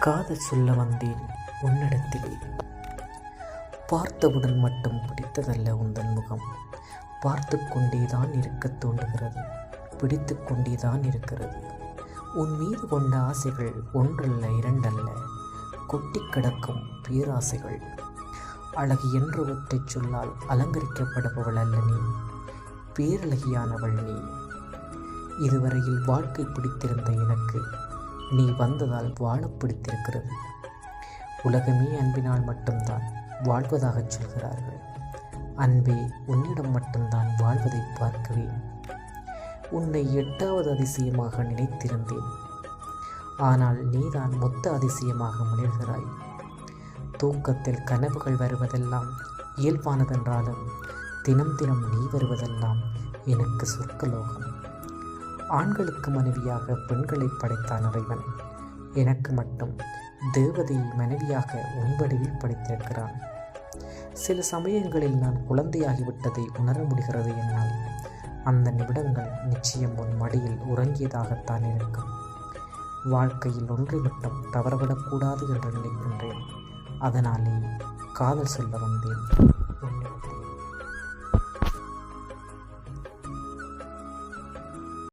காதல் சொல்ல வந்தேன் உன்னிடத்திலே. பார்த்தவுடன் மட்டும் பிடித்ததல்ல உந்தன் முகம் பார்த்து கொண்டேதான் இருக்க தோன்றுகிறது. பிடித்து கொண்டேதான் இருக்கிறது. உன் மீது கொண்ட ஆசைகள் ஒன்றல்ல இரண்டல்ல. கொட்டி கிடக்கும் பேராசைகள். அழகு என்ற ஒற்றைச் சொல்லால் அலங்கரிக்கப்படுபவள் அல்ல நீ. பேரழகியானவள் நீ. இதுவரையில் வாழ்க்கை பிடித்திருந்த எனக்கு நீ வந்ததால் வாழ பிடித்திருக்கிறது. உலகமே அன்பினால் மட்டும்தான் வாழ்வதாகச் சொல்கிறார்கள். அன்பே உன்னிடம் மட்டும்தான் வாழ்வதை பார்க்கிறேன். உன்னை எட்டாவது அதிசயமாக நினைத்திருந்தேன். ஆனால் நீதான் மொத்த அதிசயமாக முயல்கிறாய் தூக்கத்தில் கனவுகள் வருவதெல்லாம் இயல்பானதென்றாலும் தினம் தினம் நீ வருவதெல்லாம் எனக்கு சொர்க்கலோகம். ஆண்களுக்கு மனைவியாக பெண்களை படைத்தான் இறைவன். எனக்கு மட்டும் தேவதையை மனைவியாக உன்படிவில் படைத்திருக்கிறான். சில சமயங்களில் நான் குழந்தையாகிவிட்டதை உணர முடிகிறது என்னால். அந்த நிமிடங்கள் நிச்சயம் உன் மடியில் உறங்கியதாகத்தான் இருக்கும். வாழ்க்கையில் ஒன்றை மட்டும் தவறவிடக்கூடாது என்று நினைக்கின்றேன். அதனாலே காதல் சொல்ல வந்தேன்.